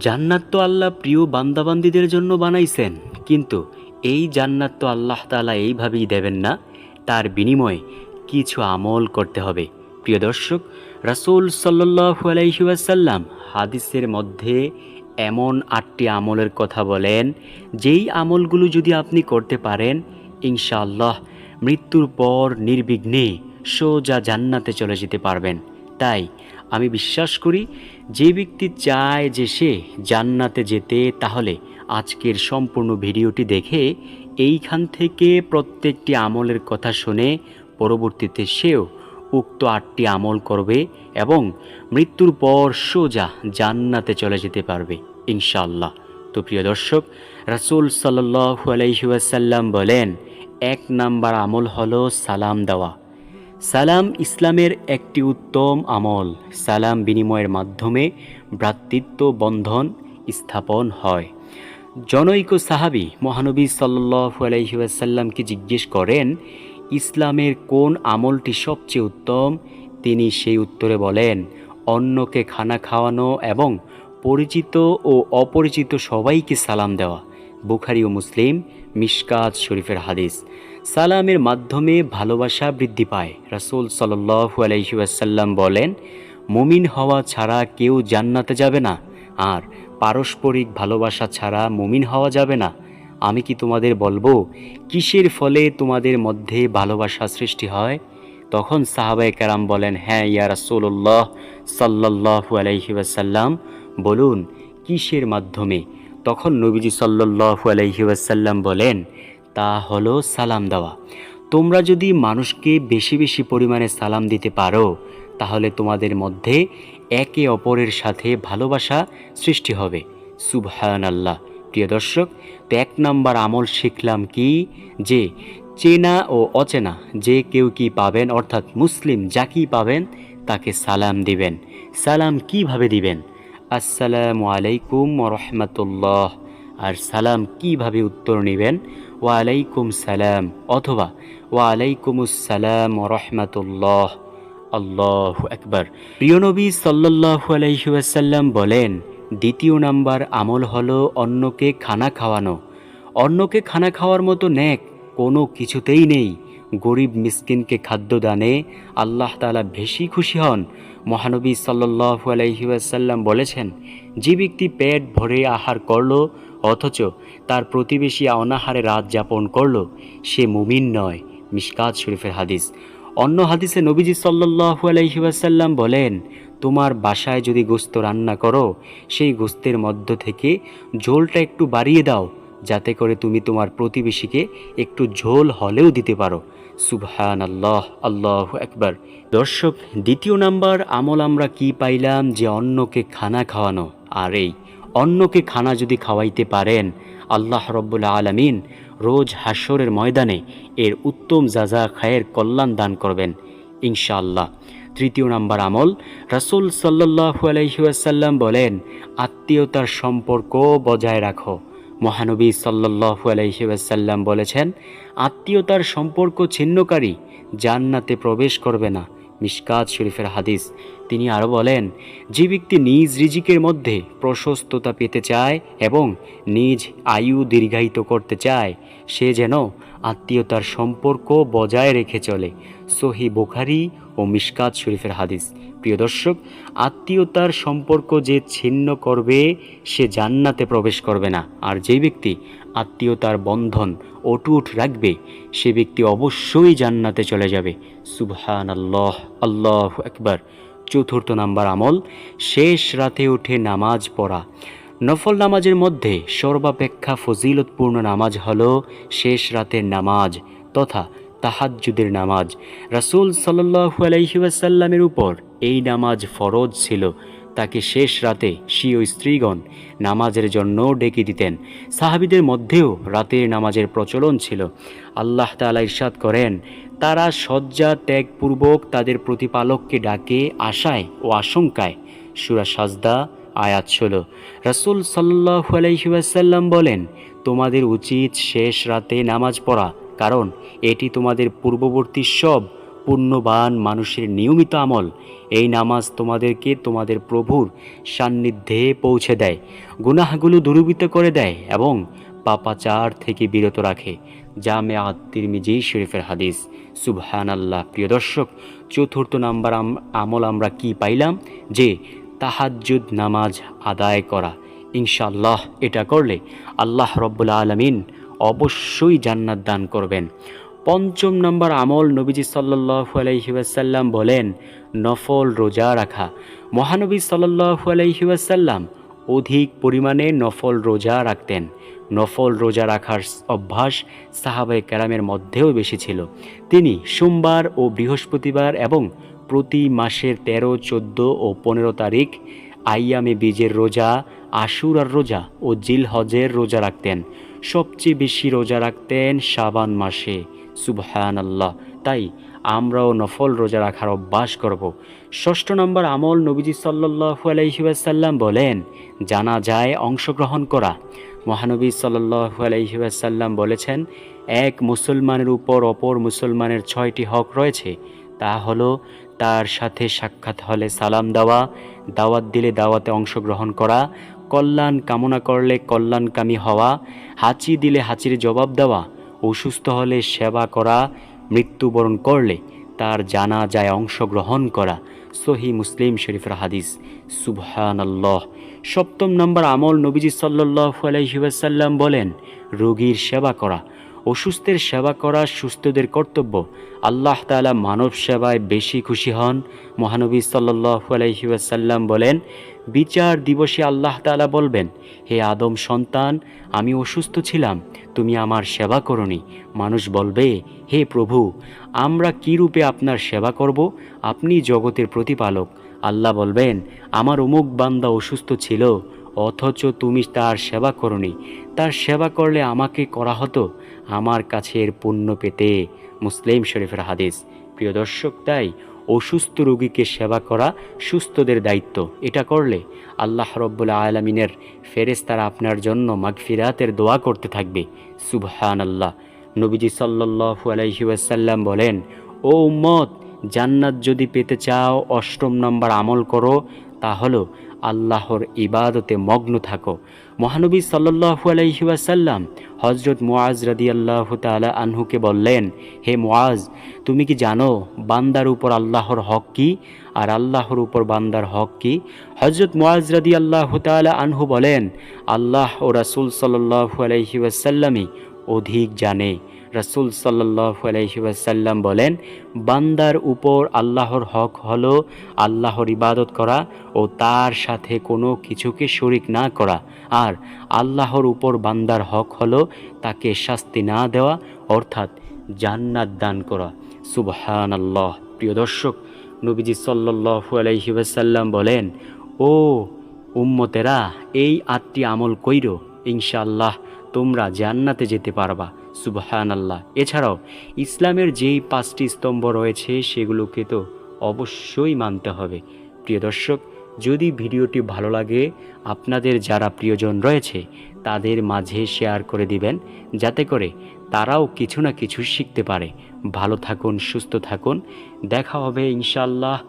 জান্নাত তো আল্লাহ প্রিয় বান্দাবান্দিদের জন্য বানাইছেন, কিন্তু এই জান্নাত তো আল্লাহ তালা এইভাবেই দেবেন না। তার বিনিময়ে কিছু আমল করতে হবে। প্রিয় দর্শক, রাসূল সাল্লাল্লাহু আলাইহি ওয়াসাল্লাম হাদিসের মধ্যে এমন আটটি আমলের কথা বলেন, যেই আমলগুলো যদি আপনি করতে পারেন, ইনশাআল্লাহ মৃত্যুর পর নির্বিঘ্নে সোজা জান্নাতে চলে যেতে পারবেন। তাই আমি বিশ্বাস করি যে ব্যক্তি চায় যে সে জান্নাতে যেতে, তাহলে আজকের সম্পূর্ণ ভিডিওটি দেখে এইখান থেকে প্রত্যেকটি আমলের কথা শুনে পরবর্তীতে সেও উক্ত আটটি আমল করবে এবং মৃত্যুর পর সোজা জান্নাতে চলে যেতে পারবে, ইনশাআল্লাহ। তো প্রিয় দর্শক, রাসূল সাল্লাল্লাহু আলাইহি ওয়াসাল্লাম বলেন, এক নাম্বার আমল হলো সালাম দেওয়া। সালাম ইসলামের একটি উত্তম আমল। সালাম বিনিময়ের মাধ্যমে ভ্রাতৃত্ব বন্ধন স্থাপন হয়। জনৈক সাহাবি মহানবী ওয়াসাল্লামকে জিজ্ঞেস করেন, ইসলামের কোন আমলটি সবচেয়ে উত্তম? তিনি সেই উত্তরে বলেন, অন্যকে খানা খাওয়ানো এবং পরিচিত ও অপরিচিত সবাইকে সালাম দেওয়া। বুখারি ও মুসলিম, মিশকাত শরীফের হাদিস। সালামের মাধ্যমে ভালোবাসা বৃদ্ধি পায়। রাসুল সাল্লাল্লাহু আলাইহি ওয়াসাল্লাম বলেন, মুমিন হওয়া ছাড়া কেউ জান্নাতে যাবে না, আর পারস্পরিক ভালোবাসা ছাড়া মুমিন হওয়া যাবে না। আমি কি তোমাদের বলব, কিসের ফলে তোমাদের মধ্যে ভালোবাসা সৃষ্টি হয়? তখন সাহাবায়ে কারাম বলেন হ্যাঁ ইয়া রাসূলুল্লাহ সাল্লাল্লাহু আলাইহি ওয়াসাল্লাম, বলুন, কিসের মাধ্যমে? তখন নবীজি সাল্লাল্লাহু আলাইহি ওয়াসাল্লাম বলেন তা হলো সালাম দেওয়া। তোমরা যদি মানুষকে বেশি বেশি পরিমাণে সালাম দিতে পারো, তাহলে তোমাদের মধ্যে একে অপরের সাথে ভালোবাসা সৃষ্টি হবে। সুবহান আল্লাহ প্রিয় দর্শক, তো এক নাম্বার আমল শিখলাম কি? যে চেনা ও অচেনা, যে কেউ কি পাবেন, অর্থাৎ মুসলিম যাকেই পাবেন, তাকে সালাম দিবেন। সালাম কীভাবে দিবেন? আসসালামু আলাইকুম রহমতুল্লাহ। আর সালাম কীভাবে উত্তর নেবেন? ওয়ালাইকুম সালাম অথবা ওয়ালাইকুম আসসালাম রহমতুল্লাহ। আল্লাহ একবার প্রিয় নবী সাল্লাল্লাহু আলাইহি বলেন, দ্বিতীয় নাম্বার আমল হলো অন্যকে খানা খাওয়ানো। অন্যকে খানা খাওয়ার মতো ন্যাক কোনো কিছুতেই নেই। গরিব মিসকিনকে খাদ্য দানে আল্লাহ তাআলা বেশি খুশি হন। মহানবী সাল্লাল্লাহু আলাইহি ওয়াসাল্লাম বলেছেন, যে ব্যক্তি পেট ভরে আহার করল, অথচ তার প্রতিবেশী অনাহারে রাত যাপন করল, সে মুমিন নয়। মিশকাত শরীফের হাদিস। অন্য হাদিসে নবীজি সাল্লাল্লাহু আলাইহি ওয়াসাল্লাম বলেন, তোমার বাসায় যদি গোস্ত রান্না করো, সেই গোস্তের মধ্য থেকে ঝোলটা একটু বাড়িয়ে দাও যাতে করে তুমি তোমার প্রতিবেশীকে একটু ঝোল হলেও দিতে পারো। সুবহান আল্লাহ আল্লাহ একবার দর্শক, দ্বিতীয় নাম্বার আমল আমরা কি পাইলাম যে অন্যকে খানা খাওয়ানো? আর এই অন্যকে খানা যদি খাওয়াইতে পারেন, আল্লাহ রব্বুল আলমিন রোজ হাসরের ময়দানে এর উত্তম যাজা খায়ের কল্যাণ দান করবেন, ইনশাআল্লাহ। তৃতীয় নাম্বার আমল, রাসূল সাল্লাল্লাহু আলাইহি ওয়াসাল্লাম বলেন, আত্মীয়তার সম্পর্ক বজায় রাখো। মহানবী সাল্লাল্লাহু আলাইহি ওয়াসাল্লাম বলেছেন, আত্মীয়তার সম্পর্ক ছিন্নকারী, জান্নাতে প্রবেশ করবে না। মিশকাত শরীফের হাদিস। তিনি আরও বলেন, যে ব্যক্তি নিজ রিজিকের মধ্যে প্রশস্ততা পেতে চায় এবং নিজ আয়ু দীর্ঘায়িত করতে চায়, সে যেন আত্মীয়তার সম্পর্ক বজায় রেখে চলে। সহি বোখারি ও মিশকাত শরীফের হাদিস। প্রিয় দর্শক, আত্মীয়তার সম্পর্ক যে ছিন্ন করবে, সে জান্নাতে প্রবেশ করবে না। আর যে ব্যক্তি আত্মীয়তার বন্ধন অটুট রাখবে, সে ব্যক্তি অবশ্যই জান্নাতে চলে যাবে। সুবহান আল্লাহ আল্লাহ একবার চতুর্থ নাম্বার আমল, শেষ রাতে উঠে নামাজ পড়া। নফল নামাজের মধ্যে সর্বাপেক্ষা ফজিলতপূর্ণ নামাজ হল শেষ রাতের নামাজ তথা তাহাজ্জুদের নামাজ। রাসূল সাল্লাল্লাহু আলাইহি উপর এই নামাজ ফরজ ছিল। তাকে শেষ রাতে স্বীয় স্ত্রীগণ নামাজের জন্য ডেকে দিতেন। সাহাবিদের মধ্যেও রাতের নামাজের প্রচলন ছিল। আল্লাহ তাআলা ইরশাদ করেন, তারা শয্যা ত্যাগপূর্বক তাদের প্রতিপালককে ডাকে আশায় ও আশঙ্কায়। সুরা সাজদা, আয়াত ষোলো। রাসূল সাল্লাল্লাহু আলাইহি ওয়াসাল্লাম বলেন, তোমাদের উচিত শেষ রাতে নামাজ পড়া। কারণ এটি তোমাদের পূর্ববর্তী সব পুণ্যবান মানুষের নিয়মিত আমল। এই নামাজ তোমাদেরকে তোমাদের প্রভুর সান্নিধ্যে পৌঁছে দেয়, গুনাহগুলো দূরীভূত করে দেয় এবং পাপাচার থেকে বিরত রাখে। জামে আত্মিরমিজি শরীফের হাদিস। সুবহান আল্লাহ প্রিয় দর্শক, চতুর্থ নাম্বার আম- আমল আমরা কি পাইলাম? যে তাহাজ্জুদ নামাজ আদায় করা। ইনশাআল্লাহ এটা করলে আল্লাহ রব্বুল আলমিন অবশ্যই জান্নাত দান করবেন। পঞ্চম নম্বর আমল নবীজি সাল্লাহু আলাইহিবাসাল্লাম বলেন, নফল রোজা রাখা। মহানবী সাল্লাহু আলাইহিবাসাল্লাম অধিক পরিমাণে নফল রোজা রাখতেন। নফল রোজা রাখার অভ্যাস সাহাবাই ক্যারামের মধ্যেও বেশি ছিল। তিনি সোমবার ও বৃহস্পতিবার এবং প্রতি মাসের তেরো, চোদ্দ ও পনেরো তারিখ আইয়ামে বীজের রোজা, আশুরার রোজা ও জিল হজের রোজা রাখতেন। সবচেয়ে বেশি রোজা রাখতেন শাবান মাসে। সুবহান আল্লাহ তাই আমরাও নফল রোজা রাখার অভ্যাস করব। ষষ্ঠ নম্বর আমল নবীজি সাল্লাহু আলাইসাল্লাম বলেন, জানা যায়, অংশগ্রহণ করা। মহানবী সাল্লাহু আলাইসাল্লাম বলেছেন, এক মুসলমানের উপর অপর মুসলমানের ছয়টি হক রয়েছে। তা হলো তার সাথে সাক্ষাৎ হলে সালাম দেওয়া, দাওয়াত দিলে দাওয়াতে অংশগ্রহণ করা, কল্যাণ কামনা করলে কল্যাণকামী হওয়া, হাঁচি দিলে হাঁচির জবাব দেওয়া, অসুস্থ হলে সেবা করা, মৃত্যুবরণ করলে তার জানা যায় অংশগ্রহণ করা। সহি মুসলিম শরীফের হাদিস। সুবহান আল্লাহ সপ্তম নম্বর আমল নবীজি সাল্লাহ আলাইসাল্লাম বলেন, রোগীর সেবা করা। অসুস্থের সেবা করা সুস্থদের কর্তব্য। আল্লাহ তাআলা মানব সেবায় বেশি খুশি হন। মহানবী সাল্লাহ আলাইসাল্লাম বলেন, বিচার দিবসে আল্লাহ তাআলা বলবেন, হে আদম সন্তান, আমি অসুস্থ ছিলাম, তুমি আমার সেবা করনি। মানুষ বলবে, হে প্রভু, আমরা কী রূপে আপনার সেবা করব? আপনি জগতের প্রতিপালক। আল্লাহ বলবেন, আমার অমুক বান্দা অসুস্থ ছিল অথচ তুমি তার সেবা করনি। তার সেবা করলে আমাকে করা হতো আমার কাছে এর পুণ্য পেতে। মুসলিম শরীফের হাদিস। প্রিয় দর্শক, তাই অসুস্থ রোগীকে সেবা করা সুস্থদের দায়িত্ব। এটা করলে আল্লাহ রব্বুল আলমিনের ফেরেস্তারা আপনার জন্য মাগফিরাতের দোয়া করতে থাকবে। সুবহান আল্লাহ নবীজি সাল্লাহু আলাইহি ওয়াসাল্লাম বলেন, ও উম্মত, জান্নাত যদি পেতে চাও অষ্টম নম্বর আমল করো, তা হলো আল্লাহর ইবাদতে মগ্ন থাকো। মহানবী সাল্লাহু আলাইহি ওয়াসাল্লাম হজরত মুআজ রাদিয়াল্লাহ তাআলা আনহুকে বললেন, হে মুআজ, তুমি কি জানো বান্দার উপর আল্লাহর হক কি? আর আল্লাহর উপর বান্দার হক কি? হজরত মুআজ রাদিয়াল্লাহ তাআলা আনহু বলেন, আল্লাহ ও রাসূল সাল্লাল্লাহু আলাইহি অধিক জানে। রাসূল ওয়াসাল্লাম বলেন, বান্দার উপর আল্লাহর হক হলো আল্লাহর ইবাদত করা ও তার সাথে কোনো কিছুকে শরিক না করা। আর আল্লাহর উপর বান্দার হক হলো তাকে শাস্তি না দেওয়া, অর্থাৎ জান্নাত দান করা। সুবহান আল্লাহ প্রিয় দর্শক, নবীজি সাল্লাল্লাহু আলাইহি ওয়াসাল্লাম বলেন, ও উম্মতেরা, এই আটটি আমল কইর, ইনশাআল্লাহ তোমরা জান্নাতে যেতে পারবা। সুবহান আল্লাহ এছাড়াও, ইসলামের যেই পাঁচটি স্তম্ভ রয়েছে, সেগুলোকে তো অবশ্যই মানতে হবে। প্রিয় দর্শক, যদি ভিডিওটি ভালো লাগে, আপনাদের যারা প্রিয়জন রয়েছে, তাদের মাঝে শেয়ার করে দিবেন, যাতে করে তারাও কিছু না কিছু শিখতে পারে। ভালো থাকুন, সুস্থ থাকুন। দেখা হবে ইনশাল্লাহ